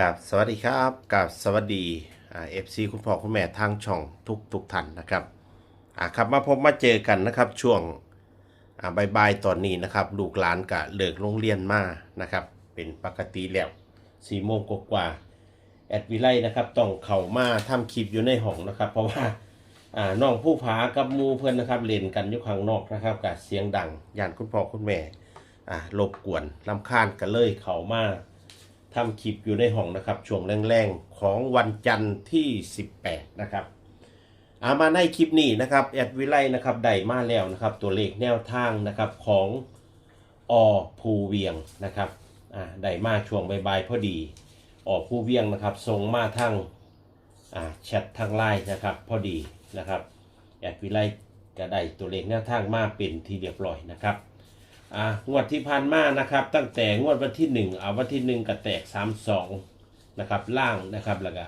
กับสวัสดีครับกับสวัสดีเอฟซีคุณพ่อคุณแม่ทางช่องทุกทุกท่านนะครับอ่าครับมาพบมาเจอกันนะครับช่วงอ่าบายๆตอนนี้นะครับ ลูกหลานกะเลิกโรงเรียนมานะครับ เป็นปกติแล้วสี่โมงกว่าแอดวิไลนะครับต้องเข้ามาทำคลิปอยู่ในห้องนะครับ เพราะว่าอ่าน้องผู้ผากับมูเพื่อนนะครับเล่นกันอยู่ข้างนอกนะครับกับเสียงดังย่านคุณพ่อคุณแม่อ่ารบกวนลำคาญกันเลยเข้ามา ทำคลิปอยู่ในห้องนะครับ ช่วงแรงๆ ของวันจันทร์ที่ 18 นะครับอามาในคลิปนี้นะครับแอดวิไลนะครับได้มาแล้วนะครับ ตัวเลขแนวทางนะครับของอภูเวียงนะครับอ่าได้มาช่วงบ่ายๆพอดี อภูเวียงนะครับส่งมาทางอ่าแชททางไลน์นะครับพอดีนะครับแอดวิไลก็ได้ตัวเลขแนวทางมาเป็นที่เรียบร้อยนะครับ อ่างวดที่ผ่านมานะครับ ตั้งแต่งวดวันที่หนึ่งเอาวันที่หนึ่งก็แตกสามสองนะครับ ล่างนะครับแล้วก็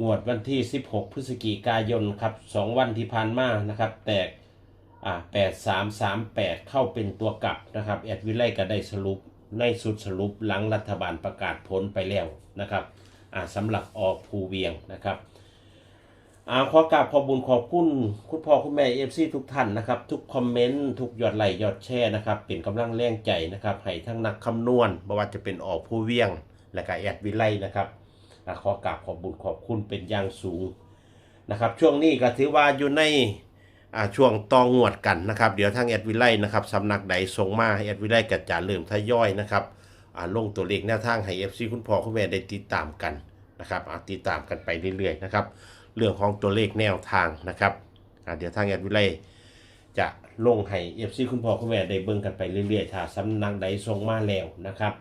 งวดวันที่ 16 พฤศจิกายนครับสองวันที่ผ่านมานะครับ แตกอ่าแปดสามสามแปดเข้าเป็นตัวกลับนะครับแอดวิไลก็ได้สรุปในสุดสรุปหลังรัฐบาลประกาศผลไปแล้วนะครับอ่าสำหรับออกภูเวียงนะครับ อาขอกราบขอบุญขอบคุณคุณพ่อคุณแม่เอฟซีทุกท่านนะครับ ทุกคอมเมนต์ทุกยอดไลค์ยอดแชร์นะครับ เป็นกำลังแรงใจนะครับให้ทั้งนักคำนวณไม่ว่าจะเป็นออกผู้เวียง และก็แอดวิไลนะครับอ่าขอกราบขอบบุญขอบคุณเป็นอย่างสูงนะครับ ช่วงนี้ก็ถือว่าอยู่ในอ่าช่วงตองวดกันนะครับ เดี๋ยวทางแอดวิไลนะครับสำนักใดส่งมาให้แอดวิไลก็จะเริ่มทยอยนะครับอ่าลงตัวเลขแนวทางให้เอฟซีคุณพ่อคุณแม่ได้ติดตามกันนะครับอ่าติดตามกันไปเรื่อยๆนะครับ เรื่องของตัวเลขแนวทางนะครับเดี๋ยวทางแอดวิไลจะลงให้เอฟซีคุณพ่อคุณแม่ได้เบิ่งกันไปเรื่อยๆถ้าสำนักใดส่งมาแล้วนะครับ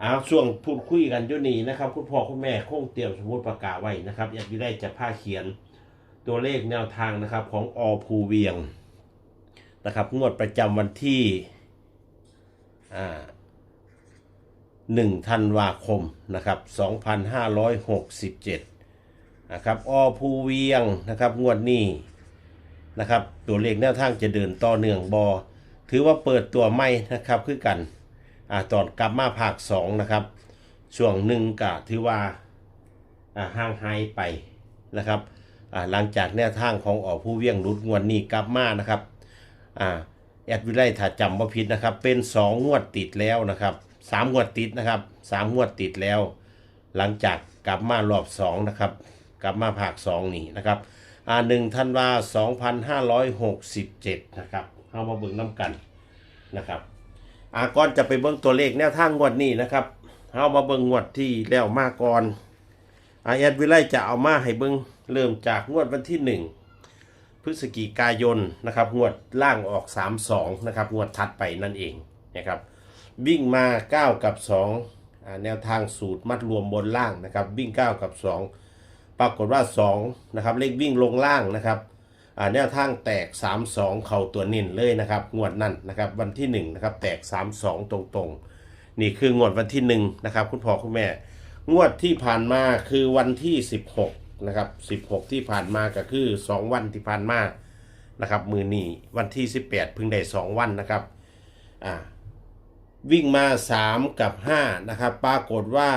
เอาช่วงพูดคุยกันอยู่นี้นะครับ คุณพ่อคุณแม่คงเตรียมสมุดประกาศไว้นะครับแอดวิไลจะพาเขียนตัวเลขแนวทางนะครับของอภูเวียงนะครับงวดประจำวันที่หนึ่งธันวาคมนะครับ2567นะครับอภูเวียงนะครับงวดนี้นะครับตัวเลขแนวทางจะเดินต่อเนื่องบอถือว่าเปิดตัวไม่นะครับคือกันอ่าตอนกลับมาภาค2นะครับช่วงหนึ่งกะถือว่าอ่าห่างหายไปนะครับอ่าหลังจากแนวทางของออผู้เวียงรุดงวดนี้กลับมานะครับอ่าแอดวิไลถ้าจำว่าผิดนะครับเป็น2งวดติดแล้วนะครับสามงวดติดนะครับสามงวดติดแล้ว หลังจากกลับมารอบสองนะครับ กลับมาภาคสองนี่นะครับอ่าหนึ่งธันวาสองพันห้าร้อยหกสิบเจ็ดนะครับเข้ามาเบิ่งน้ำกันนะครับอ่าก่อนจะไปเบิ่งตัวเลขแนวทางงวดนี้นะครับเข้ามาเบิ่งงวดที่แล้วมาก่อนอาแอดวิไลจะเอามาให้เบิ่งเริ่มจากงวดวันที่หนึ่งพฤศจิกายนนะครับงวดล่างออก 3 2นะครับงวดถัดไปนั่นเองนะครับวิ่งมา 9 กับ2อ่าแนวทางสูตรมัดรวมบนล่างนะครับวิ่ง 9 กับ 2 ปรากฏว่า2นะครับเลขวิ่งลงล่างนะครับแนวทางแตก 3 2 เข่าตัวนิ่นเลยนะครับงวดนั่นนะครับวันที่1นะครับแตก 3 2 ตรงๆ นี่คืองวดวันที่1นะครับคุณพ่อคุณแม่ งวดที่ผ่านมาคือวันที่ 16นะครับ16 ที่ผ่านมาก็คือ 2 วันที่ผ่านมานะครับมือนีวันที่ 18เพิ่งได้2วันนะครับอ่าวิ่งมา 3 กับ5นะครับปรากฏว่า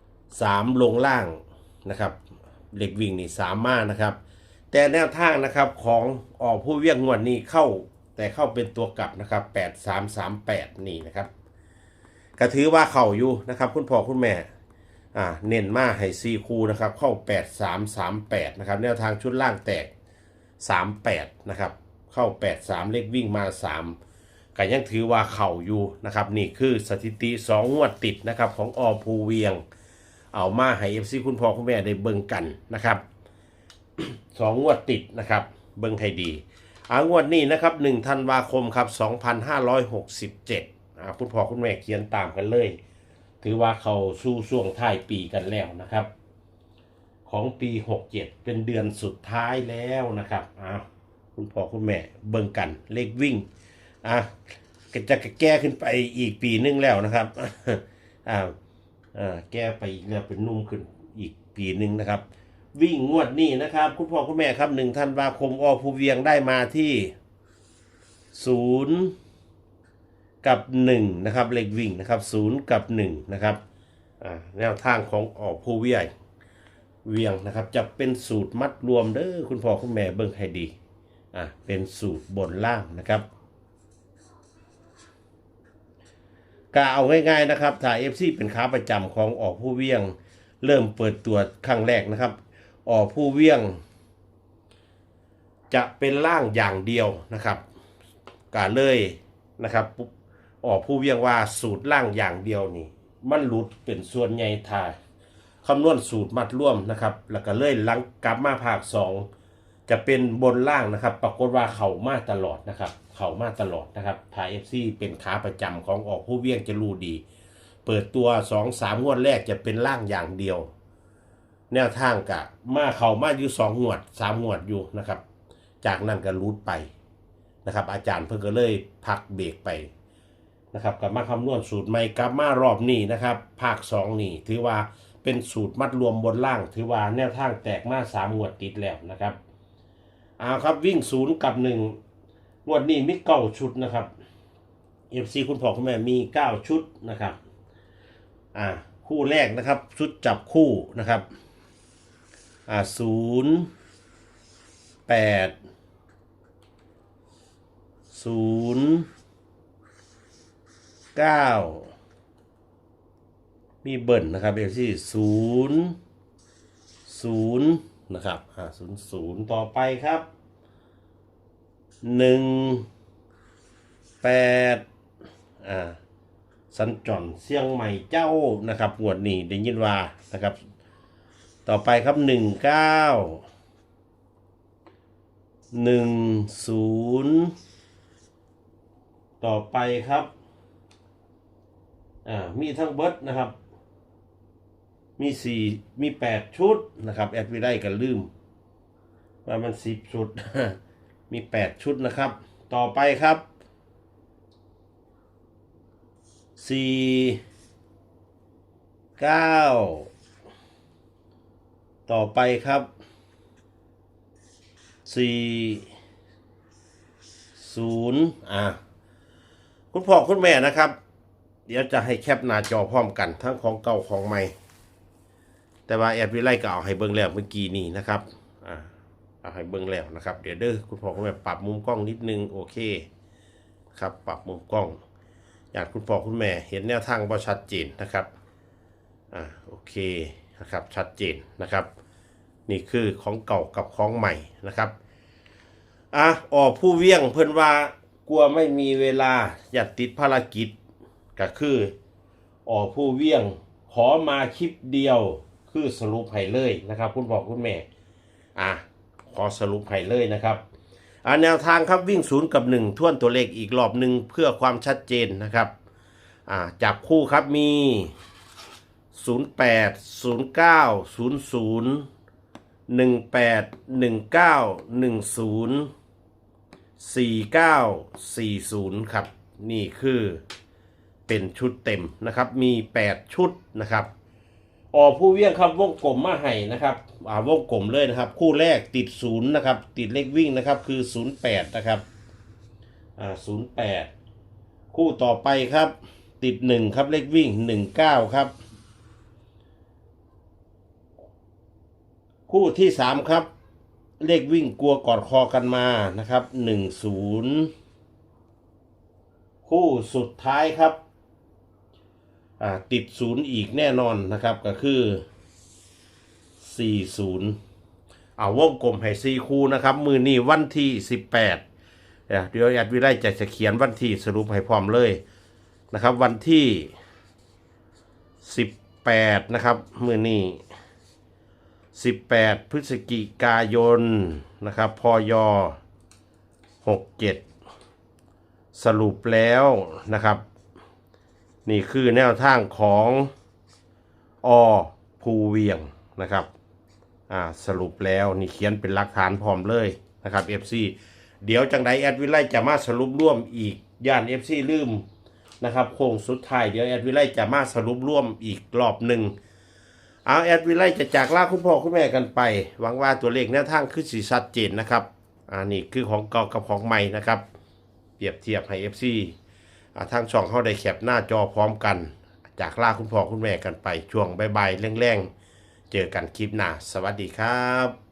3 ลงล่าง นะครับเหล็กวิ่งนี่สามมานะครับ แต่แนวทางนะครับของออกผู้เวียงงวดนี้เข้าแต่เข้าเป็นตัวกลับนะครับ8 3 3 8นี่นะครับก็ถือว่าเข้าอยู่นะครับ คุณพ่อคุณแม่อ่าเน้นมาให้ซีคูนะครับเข้า8 3 3 8นะครับแนวทางชุดล่างแตก3 8นะครับเข้า8 3เลขวิ่งมา3ก็ยังถือว่าเข่าอยู่นะครับนี่คือสถิติ2งวดติดนะครับของอภูเวียง เอามาให้เอฟซีคุณพ่อคุณแม่ได้เบิ่งกันนะครับสองงวดติดนะครับ เบิ่งให้ดีอางวดนี้นะครับ1ธันวาคมครับ2567อ่าคุณพ่อคุณแม่เขียนตามกันเลย ถือว่าเขาสู้ช่วงท้ายปีกันแล้วนะครับ ของปี67เป็นเดือนสุดท้ายแล้วนะครับอ้าวคุณพ่อคุณแม่เบิ่งกันเลขวิ่งอะก็จะแก้ขึ้นไปอีกปีนึงแล้วนะครับอ่า อ่าแก้ไปอีกแล้วเป็นนุ่มขึ้นอีกปีหนึ่งนะครับ วิ่งงวดนี้นะครับ คุณพ่อคุณแม่ครับหนึ่งธันวาคมอภูเวียงได้มาที่ศูนย์กับหนึ่งนะครับเลขวิ่งนะครับศูนย์กับหนึ่งนะครับแนวทางของออกผู้เวียงเวียงนะครับ จะเป็นสูตรมัดรวมเด้อคุณพ่อคุณแม่เบิ่งให้ดีอ่าเป็นสูตรบนล่างนะครับ กาเอาง่ายๆนะครับถ้า FC เป็นค้าประจำของออกผู้เวียง เริ่มเปิดตัวครั้งแรกนะครับ ออกผู้เวียง จะเป็นล่างอย่างเดียวนะครับกาเลยนะครับออกผู้เวียงว่าสูตรล่างอย่างเดียวนี่ มันหลุดเป็นส่วนใหญ่ทายคำนวณสูตรมัดร่วมนะครับ แล้วก็เลยหลังกลับมาภาคสอง จะเป็นบนล่างนะครับ ปรากฏว่าเข่ามาตลอดนะครับ เข่ามาตลอดนะครับทายเอฟซีเป็นขาประจำของออกผู้เวียงจะรู้ดี เปิดตัวสองสามงวดแรกจะเป็นล่างอย่างเดียว แนวทางกะมาเข่ามาอยู่สองงวดสามงวดอยู่นะครับ จากนั้นก็รูดไปนะครับ อาจารย์เพิ่งก็เลยพักเบรกไปนะครับกลับมาคำนวณสูตรใหม่กลับมารอบนี้นะครับ ภาคสองนี่ถือว่าเป็นสูตรมัดรวมบนล่าง ถือว่าแนวทางแตกมาสามงวดติดแล้วนะครับ อาครับวิ่งศูนย์กับหนึ่งงวดนี้มีเก้าชุดนะครับเอฟซีคุณพ่อคุณแม่มีเก้าชุดนะครับ อ่าคู่แรกนะครับ ชุดจับคู่นะครับ อ่าศูนย์แปดศูนย์เก้ามีเบิ่นนะครับเอฟซีศูนย์ศูนย์ นะครับอ่าศูนย์ศูนย์ต่อไปครับหนึ่งแปดอ่าสัญจรเชียงใหม่เจ้านะครับงวดนี้ได้ยินว่านะครับ ต่อไปครับหนึ่งเก้าหนึ่งศูนย์ต่อไปครับอ่ามีทั้งเบิร์ดนะครับ มีสี่มีแปดชุดนะครับ แอดวิได้กันลืมว่ามันสิบชุด มีแปดชุดนะครับ ต่อไปครับสี่เก้าต่อไปครับสี่ศูนย์อ่าคุณพ่อคุณแม่นะครับ เดี๋ยวจะให้แคปหน้าจอพร้อมกัน ทั้งของเก่าของใหม่ แต่ว่าแอดวิไลก็เอาให้เบิ้งแล้วเมื่อกี้นี่นะครับอ่าเอาให้เบิ้งแล้วนะครับ เดี๋ยวเด้อคุณพ่อคุณแม่ปรับมุมกล้องนิดนึงโอเคครับปรับมุมกล้อง อยากคุณพ่อคุณแม่เห็นแนวทางบ่ชัดเจนนะครับอ่าโอเคนะครับชัดเจนนะครับ นี่คือของเก่ากับของใหม่นะครับอะออกผู้เวียงเพิ่นว่ากลัวไม่มีเวลาอยากติดภารกิจก็คือออกผู้เวียงขอมาคลิปเดียว คือสรุปให้เลยนะครับ คุณพ่อคุณแม่อะขอสรุปให้เลยนะครับอะแนวทางครับวิ่งศูนย์กับหนึ่งทวนตัวเลขอีกรอบหนึ่งเพื่อความชัดเจนนะครับอ่าจับคู่ครับมี 08 09 00หนึ่งแปดหนึ่งเก้าหนึ่งศูนย์สี่เก้าสี่ศูนย์ครับ นี่คือเป็นชุดเต็มนะครับ มีแปดชุดนะครับ ออกผู้เวียงครับวงกลมมาให้นะครับอ่าวงกลมเลยนะครับ คู่แรกติดศูนย์นะครับ ติดเลขวิ่งนะครับ คือศูนย์แปดนะครับอ่าศูนย์แปดคู่ต่อไปครับ ติดหนึ่งครับเลขวิ่งหนึ่งเก้าครับ คู่ที่สามครับ เลขวิ่งกลัวกอดคอกันมานะครับหนึ่งศูนย์คู่สุดท้ายครับ อ่าติดศูนย์อีกแน่นอนนะครับก็คือสี่ศูนย์เอาวงกลมให้สี่คู่นะครับ มือนี้วันที่สิบแปดเดี๋ยวแอดวิไลจะจะเขียนวันที่สรุปให้พร้อมเลยนะครับ วันที่สิบแปดนะครับ มือนี้18พฤศจิกายนนะครับพย67สรุปแล้วนะครับ นี่คือแนวทางของอภูเวียงนะครับอ่าสรุปแล้วนี่เขียนเป็นหลักฐานพร้อมเลยนะครับ FC เดี๋ยวจังไดแอดวิไลจะมาสรุปร่วมอีกย่าน FC ลืมนะครับโค้งสุดท้ายเดี๋ยวแอดวิไลจะมาสรุปร่วมอีกรอบหนึ่งเอาแอดวิไลจะจากลาคุณพ่อคุณแม่กันไปหวังว่าตัวเลขแนวทางคือสีชัดเจนนะครับอ่านี่คือของเก่ากับของใหม่นะครับ เปรียบเทียบให้ FC ทางช่องเขาได้แคปหน้าจอพร้อมกัน จากลาคุณพ่อคุณแม่กันไปช่วงบายๆแรงๆเจอกันคลิปหน้า สวัสดีครับ